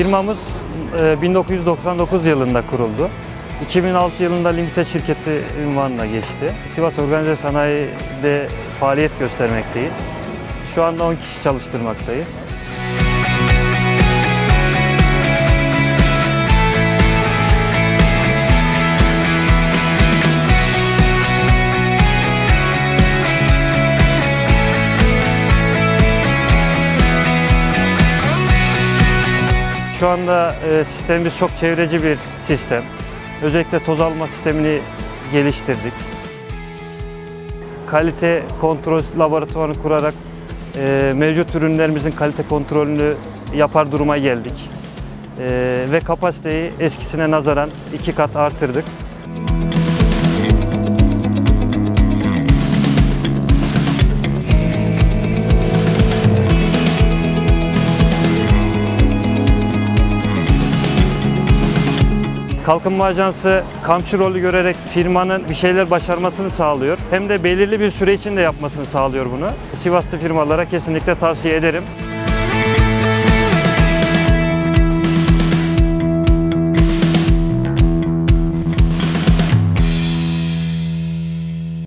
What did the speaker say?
Firmamız e, 1999 yılında kuruldu. 2006 yılında Limited şirketi ünvanına geçti. Sivas Organize Sanayi'de faaliyet göstermekteyiz. Şu anda 10 kişi çalıştırmaktayız. Şu anda e, sistemimiz çok çevreci bir sistem. Özellikle toz alma sistemini geliştirdik. Kalite kontrol laboratuvarını kurarak e, mevcut ürünlerimizin kalite kontrolünü yapar duruma geldik. E, ve kapasiteyi eskisine nazaran iki kat artırdık. Kalkınma Ajansı kamçı rolü görerek firmanın bir şeyler başarmasını sağlıyor. Hem de belirli bir süre içinde yapmasını sağlıyor bunu. Sivaslı firmalara kesinlikle tavsiye ederim.